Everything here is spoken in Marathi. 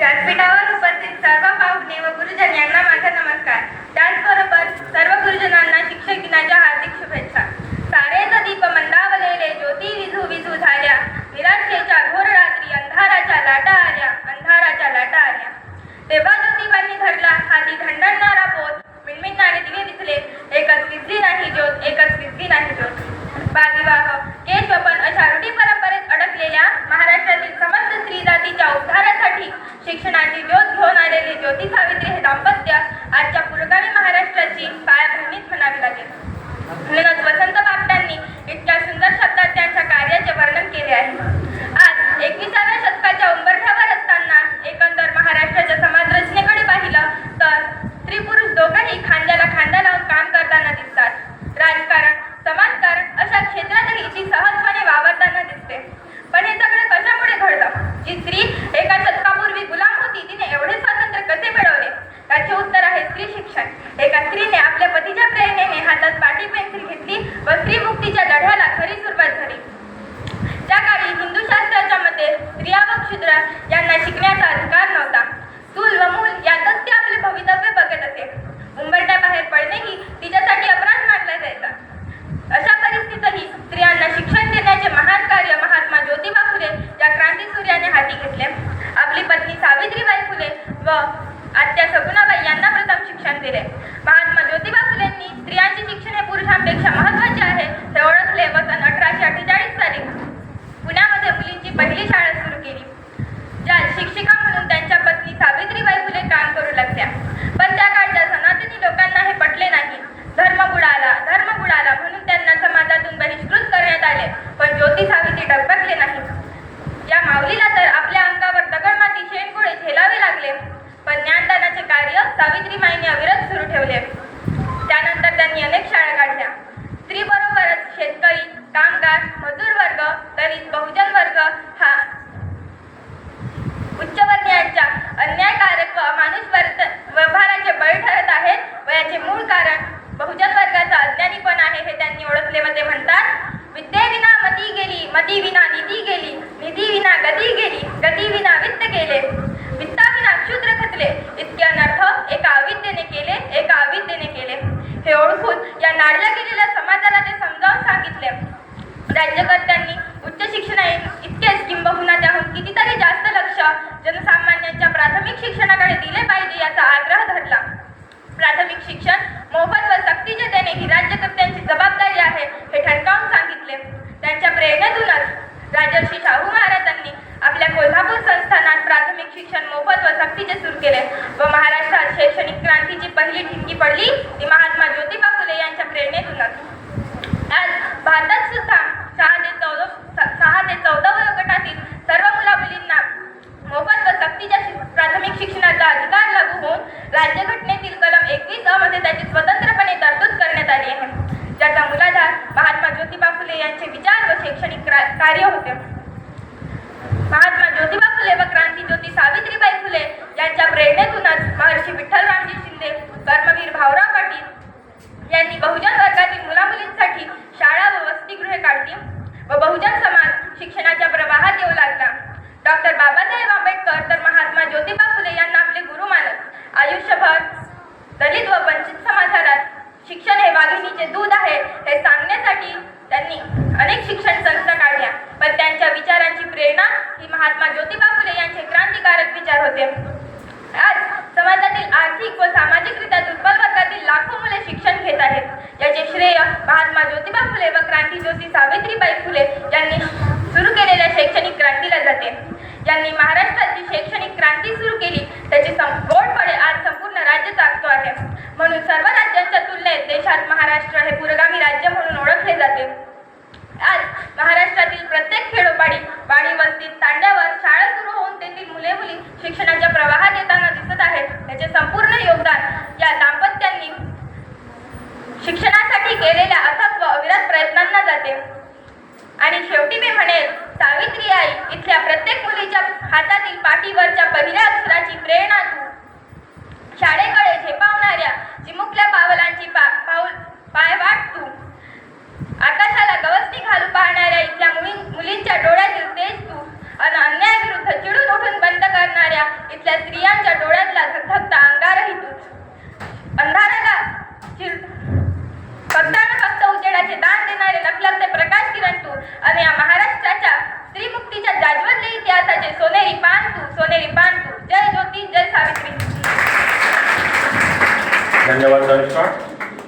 व्यासपीठावर उपस्थित सर्व पाहुणे व शिक्षणाची ज्योत घेऊन आलेले ज्योती सावित्री हे दाम्पत्य आजच्या पुरोगामी महाराष्ट्राची व आत्या सगुणाबाई यांना प्रथम शिक्षण दिले महात्मा ज्योतिबा फुलेंनी स्त्रियांचे शिक्षण हे पुरुषांपेक्षा महत्त्वाचे आहे. हे ओळखले व सन अठराशे अठ्ठेचाळीस साली पुण्यामध्ये मुलींची पहिली शाळा सुरू केली ज्यात शिक्षिका म्हणून त्यांच्या पत्नी सावित्रीबाई फुले काम करू लागल्या पण त्या काळच्या सनातनी लोकांना हे पटले नाही धर्म बुडाला धर्म बुडाला म्हणून त्यांना समाजातून बहिष्कृत करण्यात आले पण ज्योती सावित्री डगमगले नाही या माऊलीला तर आपल्या अंगावर दगडमाती शेणगोळे झेलावे लागले पण ज्ञानदानाचे कार्य सावित्रीबाईंनी अविरत सुरू ठेवले त्यानंतर त्यांनी अनेक शाळा काढल्या स्त्री बरोबरच शेतकरी कामगार मजूर वर्ग दलित बहुजन वर्ग हा उच्चवर्णीयांच्या अन्यायकारक व अमानुष वर्त व्यवहाराचे बळी ठरत आहेत व याचे मूळ कारण बहुजन वर्गाचा अज्ञानीपण आहे हे त्यांनी ओळखले व ते म्हणतात विद्येविना मती गेली मती विना निधी गेली निधी विना गती गेली गती विना वित्त गेले. वित्ताविना क्षुद्र खचले. इतके अनर्थ एका अविद्येने केले एका अविद्येने केले. हे ओळखून या नाडल्या गेलेल्या समाजाला ते समजावून सांगितले. राज्यकर्त्यांनी उच्च शिक्षणा इतकेच किंबहुना त्याहून कितीतरी जास्त लक्ष जनसामान्यांच्या प्राथमिक शिक्षणाकडे दिले पाहिजे याचा आग्रह धरला. प्राथमिक शिक्षण मोफत व शिक्षण सक्तीचे सुरू केले व महाराष्ट्रात शैक्षणिक क्रांतीची पहिली ठिणगी पडली ती महात्मा ज्योतिबा फुले यांच्या प्रेरणेतूनच. आज भारतात सुद्धा सहा ते चौदा सहा ते चौदा वयोगटातील सर्व मुला मुलींना मोफत व सक्तीच्या प्राथमिक शिक्षणाचा अधिकार लागू होऊन राज्यघटनेतील कलम एकवीस अ मध्ये त्याची स्वतंत्रपणे तरतूद करण्यात आली आहे. ज्याचा मुलाधार महात्मा ज्योतिबा फुले यांचे विचार व शैक्षणिक कार्य होते. ज्योतिबा फुले व क्रांती सावित्रीबाई फुले यांच्या प्रेरणेतूनच महर्षी विठ्ठलरामजी शिंदे कर्मवीर भाऊराव पाटील यांनी बहुजन वर्गातील मुलामुलींसाठी शाळा व वसतिगृहे काढली व बहुजन समाज शिक्षणाच्या प्रवाहात येऊ लागला. डॉक्टर बाबासाहेब आंबेडकर तर महात्मा ज्योतिबा फुले यांना आपले गुरु मानत आयुष्यभर दलित व वंचित समाजात शिक्षण हे वाघिणीचे दूध आहे हे सांगण्यासाठी त्यांनी अनेक शिक्षण संस्था यांच्या त्यांच्या विचारांची प्रेरणा ही महात्मा ज्योतिबा फुले यांचे क्रांतिकारक विचार होते. आज समाजातील आर्थिक व सामाजिकरित्या दुर्बल वर्गातील लाखो मुले शिक्षण घेत आहेत. याचे श्रेय महात्मा ज्योतिबा फुले व क्रांती ज्योती सावित्रीबाई फुले यांनी सुरू केलेल्या शैक्षणिक क्रांतीला जाते. यांनी महाराष्ट्राची शैक्षणिक क्रांती सुरू केली त्याचे सं- गोड फळे आज संपूर्ण राज्य चाकतो आहे. म्हणून सर्व राज्यांच्या तुलनेत देशात महाराष्ट्र हे पुरोगामी राज्य म्हणून ओळखले जाते. आज महाराष्ट्रातील प्रत्येक खेडोपाडी वाडी वस्तीत तांड्यावर शाळा सुरू होऊन तेथील मुले मुली शिक्षणाच्या प्रवाहात येताना दिसत आहेत. त्याचे संपूर्ण योगदान या दाम्पत्यांनी शिक्षणासाठी केलेल्या अथक व अविरत प्रयत्नांना जाते. आणि शेवटी मी म्हणेल सावित्री आई इथल्या प्रत्येक मुलीच्या हातातील पाठीवरच्या पहिल्या अक्षराची प्रेरणा शाळेकडे झेपावणाऱ्या चिमुकल्या पावलांची पा पाऊल तू जय